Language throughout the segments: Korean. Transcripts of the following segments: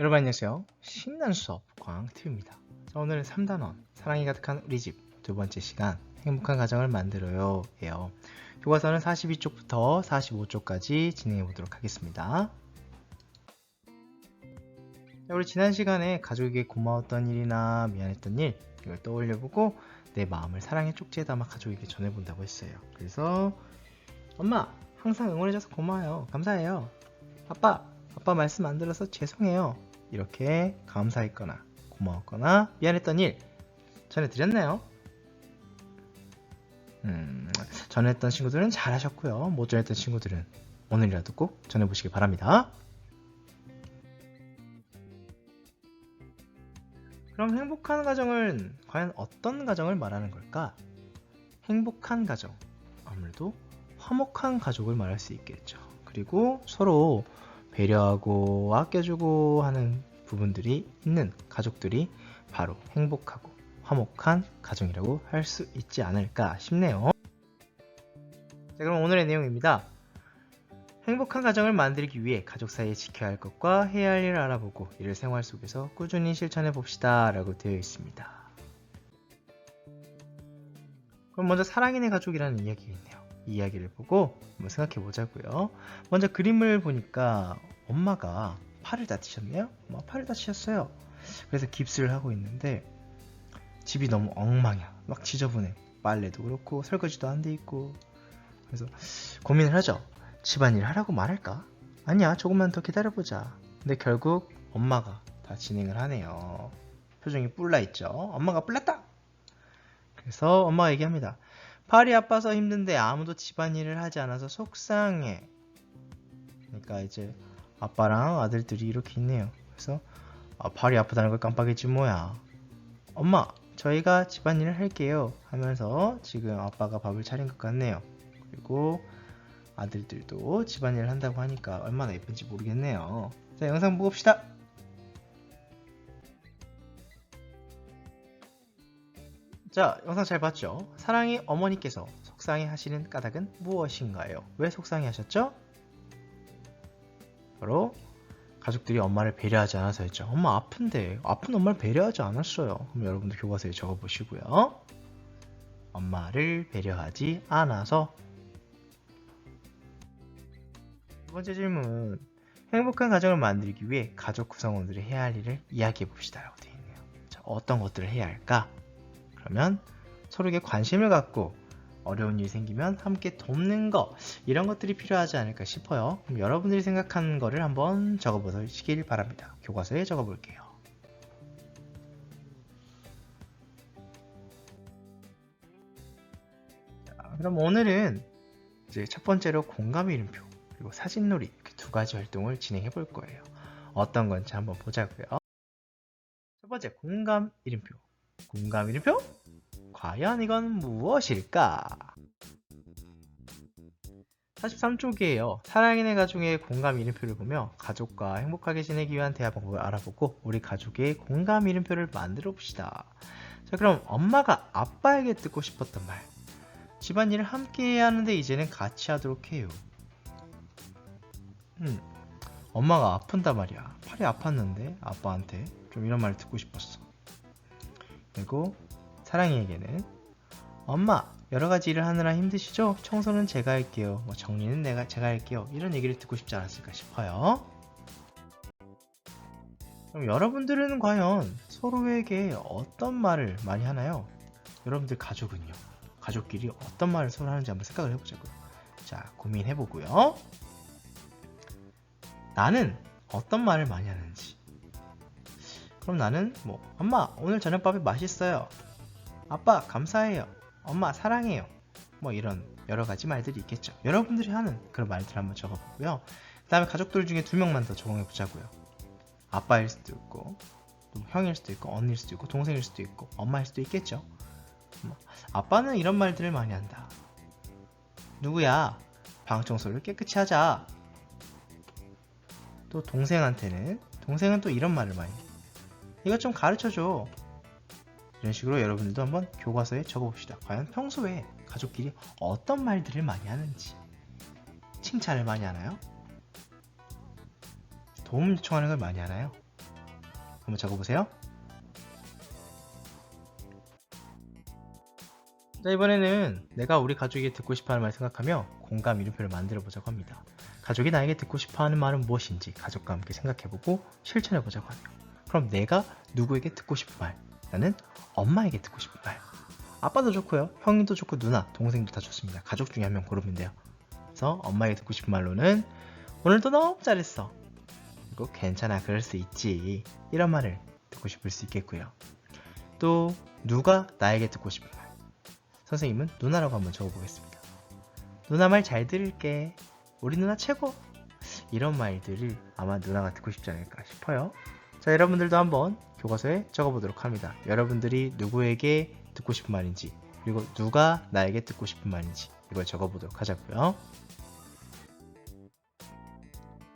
여러분 안녕하세요. 신난 수업 광튜입니다. 자, 오늘은 3단원 사랑이 가득한 우리 집 두 번째 시간 행복한 가정을 만들어요 예요. 교과서는 42쪽부터 45쪽까지 진행해 보도록 하겠습니다. 자, 우리 지난 시간에 가족에게 고마웠던 일이나 미안했던 일 이걸 떠올려 보고 내 마음을 사랑의 쪽지에 담아 가족에게 전해 본다고 했어요. 그래서 엄마 항상 응원해줘서 고마워요. 감사해요. 아빠 아빠 말씀 안 들어서 죄송해요. 이렇게 감사했거나 고마웠거나 미안했던 일 전해드렸나요? 음, 전했던 친구들은 잘하셨고요. 못 전했던 친구들은 오늘이라도 꼭 전해보시기 바랍니다. 그럼 행복한 가정은 과연 어떤 가정을 말하는 걸까? 행복한 가정, 아무래도 화목한 가족을 말할 수 있겠죠. 그리고 서로 배려하고 아껴주고 하는 부분들이 있는 가족들이 바로 행복하고 화목한 가정이라고 할 수 있지 않을까 싶네요. 자, 그럼 오늘의 내용입니다. 행복한 가정을 만들기 위해 가족 사이에 지켜야 할 것과 해야 할 일을 알아보고 이를 생활 속에서 꾸준히 실천해 봅시다. 라고 되어 있습니다. 그럼 먼저 사랑인의 가족이라는 이야기가 있네요. 이 이야기를 보고 한번 생각해 보자고요. 먼저 그림을 보니까 엄마가 팔을 다치셨네요. 엄마 팔을 다치셨어요. 그래서 깁스를 하고 있는데 집이 너무 엉망이야. 막 지저분해. 빨래도 그렇고 설거지도 안 돼 있고. 그래서 고민을 하죠. 집안일 하라고 말할까? 아니야, 조금만 더 기다려보자. 근데 결국 엄마가 다 진행을 하네요. 표정이 뿔나 있죠. 엄마가 뿔났다. 그래서 엄마가 얘기합니다. 팔이 아파서 힘든데 아무도 집안일을 하지 않아서 속상해. 그러니까 이제 아빠랑 아들들이 이렇게 있네요. 그래서 아, 팔이 아프다는 걸 깜빡했지 뭐야. 엄마, 저희가 집안일을 할게요. 하면서 지금 아빠가 밥을 차린 것 같네요. 그리고 아들들도 집안일을 한다고 하니까 얼마나 예쁜지 모르겠네요. 자, 영상 보고 봅시다. 자, 영상 잘 봤죠? 사랑의 어머니께서 속상해 하시는 까닭은 무엇인가요? 왜 속상해 하셨죠? 바로 가족들이 엄마를 배려하지 않아서였죠. 엄마 아픈데 아픈 엄마를 배려하지 않았어요. 그럼 여러분들 교과서에 적어보시고요. 엄마를 배려하지 않아서 두 번째 질문 행복한 가정을 만들기 위해 가족 구성원들이 해야 할 일을 이야기해 봅시다 라고 되어 있네요. 자, 어떤 것들을 해야 할까? 그러면 서로에게 관심을 갖고 어려운 일이 생기면 함께 돕는 거 이런 것들이 필요하지 않을까 싶어요. 그럼 여러분들이 생각하는 거를 한번 적어보시길 바랍니다. 교과서에 적어볼게요. 자, 그럼 오늘은 이제 첫 번째로 공감 이름표 그리고 사진놀이 이렇게 두 가지 활동을 진행해 볼 거예요. 어떤 건지 한번 보자고요. 첫 번째 공감 이름표. 공감 이름표? 과연 이건 무엇일까? 43쪽이에요. 사랑인의 가족의 공감 이름표를 보며 가족과 행복하게 지내기 위한 대화 방법을 알아보고 우리 가족의 공감 이름표를 만들어 봅시다. 자, 그럼 엄마가 아빠에게 듣고 싶었던 말. 집안일을 함께 해야 하는데 이제는 같이 하도록 해요. 음, 엄마가 아픈단 말이야. 팔이 아팠는데 아빠한테 좀 이런 말을 듣고 싶었어. 그리고 사랑이에게는 엄마 여러 가지 일을 하느라 힘드시죠? 청소는 제가 할게요. 뭐 정리는 내가 제가 할게요. 이런 얘기를 듣고 싶지 않았을까 싶어요. 그럼 여러분들은 과연 서로에게 어떤 말을 많이 하나요? 여러분들 가족은요? 가족끼리 어떤 말을 서로 하는지 한번 생각을 해보자고요. 자, 고민해보고요. 나는 어떤 말을 많이 하는지. 그럼 나는 뭐 엄마 오늘 저녁밥이 맛있어요. 아빠 감사해요. 엄마 사랑해요. 뭐 이런 여러 가지 말들이 있겠죠. 여러분들이 하는 그런 말들 한번 적어보고요. 그 다음에 가족들 중에 두 명만 더 적용해 보자고요. 아빠일 수도 있고 또 형일 수도 있고 언니일 수도 있고 동생일 수도 있고 엄마일 수도 있겠죠. 뭐, 아빠는 이런 말들을 많이 한다. 누구야? 방 청소를 깨끗이 하자. 또 동생한테는 동생은 또 이런 말을 많이 해. 이것 좀 가르쳐줘. 이런 식으로 여러분들도 한번 교과서에 적어봅시다. 과연 평소에 가족끼리 어떤 말들을 많이 하는지. 칭찬을 많이 하나요? 도움 요청하는 걸 많이 하나요? 한번 적어보세요. 자, 이번에는 내가 우리 가족이 듣고 싶어 하는 말 생각하며 공감 이름표를 만들어 보자고 합니다. 가족이 나에게 듣고 싶어 하는 말은 무엇인지 가족과 함께 생각해보고 실천해 보자고 하며 그럼 내가 누구에게 듣고 싶은 말? 나는 엄마에게 듣고 싶은 말. 아빠도 좋고요. 형님도 좋고 누나, 동생도 다 좋습니다. 가족 중에 한 명 고르면 돼요. 그래서 엄마에게 듣고 싶은 말로는 오늘도 너무 잘했어. 그리고 괜찮아 그럴 수 있지. 이런 말을 듣고 싶을 수 있겠고요. 또 누가 나에게 듣고 싶은 말. 선생님은 누나라고 한번 적어보겠습니다. 누나 말 잘 들을게. 우리 누나 최고. 이런 말들을 아마 누나가 듣고 싶지 않을까 싶어요. 자, 여러분들도 한번 교과서에 적어보도록 합니다. 여러분들이 누구에게 듣고 싶은 말인지, 그리고 누가 나에게 듣고 싶은 말인지, 이걸 적어보도록 하자고요.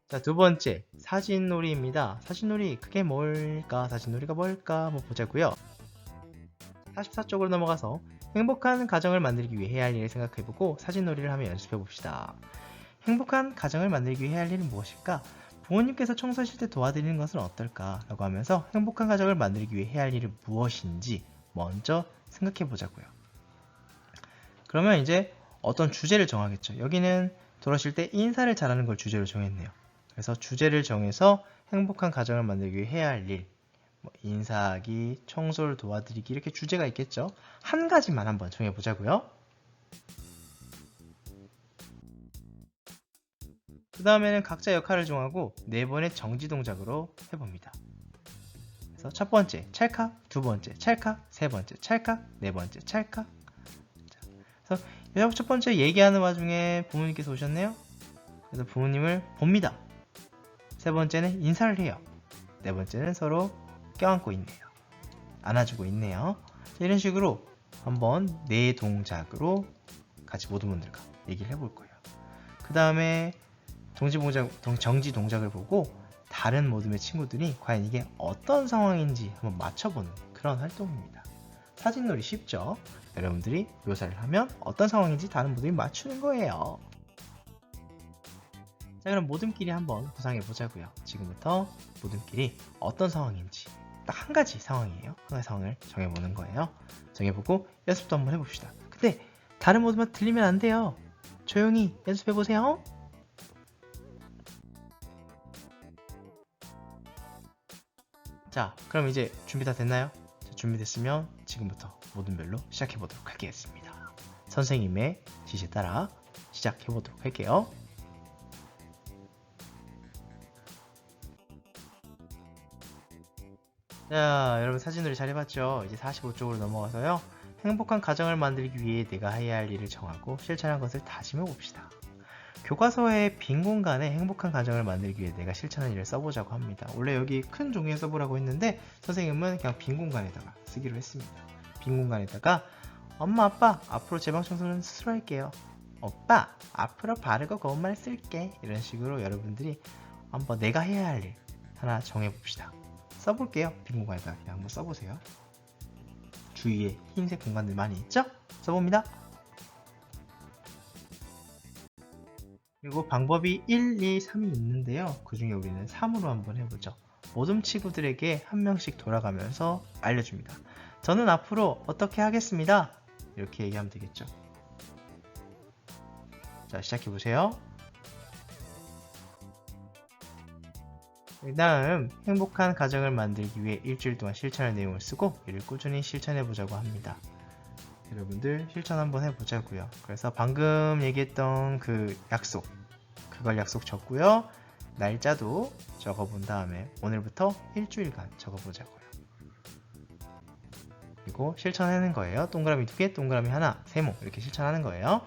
자, 두 번째, 사진놀이입니다. 사진놀이, 그게 뭘까? 사진놀이가 뭘까? 한번 보자고요. 44쪽으로 넘어가서 행복한 가정을 만들기 위해 해야 할 일을 생각해보고 사진놀이를 하며 연습해봅시다. 행복한 가정을 만들기 위해 해야 할 일은 무엇일까? 부모님께서 청소하실 때 도와드리는 것은 어떨까? 라고 하면서 행복한 가정을 만들기 위해 해야 할 일은 무엇인지 먼저 생각해 보자고요. 그러면 이제 어떤 주제를 정하겠죠. 여기는 돌아오실 때 인사를 잘하는 걸 주제로 정했네요. 그래서 주제를 정해서 행복한 가정을 만들기 위해 해야 할 일, 뭐 인사하기, 청소를 도와드리기 이렇게 주제가 있겠죠. 한 가지만 한번 정해 보자고요. 그 다음에는 각자 역할을 정하고 네 번의 정지 동작으로 해봅니다. 그래서 첫 번째 찰칵, 두 번째 찰칵, 세 번째 찰칵, 네 번째 찰칵. 자, 그래서 여섯 첫 번째 얘기하는 와중에 부모님께서 오셨네요. 그래서 부모님을 봅니다. 세 번째는 인사를 해요. 네 번째는 서로 껴안고 있네요. 안아주고 있네요. 자, 이런 식으로 한번 네 동작으로 같이 모든 분들과 얘기를 해볼 거예요. 그 다음에 동지 동작, 정지 동작을 보고 다른 모둠의 친구들이 과연 이게 어떤 상황인지 한번 맞춰보는 그런 활동입니다. 사진놀이 쉽죠? 여러분들이 묘사를 하면 어떤 상황인지 다른 모둠이 맞추는 거예요. 자 그럼 모둠끼리 한번 구상해 보자고요. 지금부터 모둠끼리 어떤 상황인지 딱 한 가지 상황이에요. 한 가지 상황을 정해보는 거예요. 정해보고 연습도 한번 해봅시다. 근데 다른 모둠만 들리면 안 돼요. 조용히 연습해 보세요. 자, 그럼 이제 준비 다 됐나요? 자, 준비됐으면 지금부터 모든 별로 시작해 보도록 하겠습니다. 선생님의 지시에 따라 시작해 보도록 할게요. 자, 여러분 사진놀이 잘 해봤죠? 이제 45쪽으로 넘어가서요. 행복한 가정을 만들기 위해 내가 해야 할 일을 정하고 실천한 것을 다짐해 봅시다. 교과서의 빈 공간에 행복한 가정을 만들기 위해 내가 실천한 일을 써보자고 합니다. 원래 여기 큰 종이에 써보라고 했는데 선생님은 그냥 빈 공간에다가 쓰기로 했습니다. 빈 공간에다가 엄마 아빠 앞으로 제 방 청소는 스스로 할게요. 오빠 앞으로 바르고 고운 말 쓸게 이런 식으로 여러분들이 한번 내가 해야 할 일 하나 정해봅시다. 써볼게요. 빈 공간에다가 그냥 한번 써보세요. 주위에 흰색 공간들 많이 있죠? 써봅니다. 그리고 방법이 1, 2, 3이 있는데요. 그 중에 우리는 3으로 한번 해보죠. 모든 친구들에게 한 명씩 돌아가면서 알려줍니다. 저는 앞으로 어떻게 하겠습니다. 이렇게 얘기하면 되겠죠. 자, 시작해보세요. 그 다음, 행복한 가정을 만들기 위해 일주일 동안 실천할 내용을 쓰고 이를 꾸준히 실천해보자고 합니다. 여러분들 실천 한번 해보자고요. 그래서 방금 얘기했던 그 약속, 그걸 약속 적고요. 날짜도 적어본 다음에 오늘부터 일주일간 적어보자고요. 그리고 실천하는 거예요. 동그라미 두 개, 동그라미 하나, 세모 이렇게 실천하는 거예요.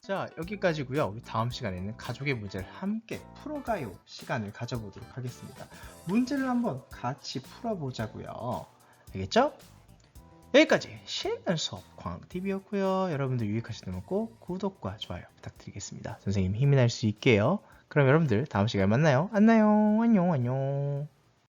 자 여기까지고요. 우리 다음 시간에는 가족의 문제를 함께 풀어가요 시간을 가져보도록 하겠습니다. 문제를 한번 같이 풀어보자고요. 알겠죠? 여기까지 신나는 수업 광TV였고요. 여러분들 유익하시다면 꼭 구독과 좋아요 부탁드리겠습니다. 선생님 힘이 날 수 있게요. 그럼 여러분들 다음 시간에 만나요. 안녕 안녕 안녕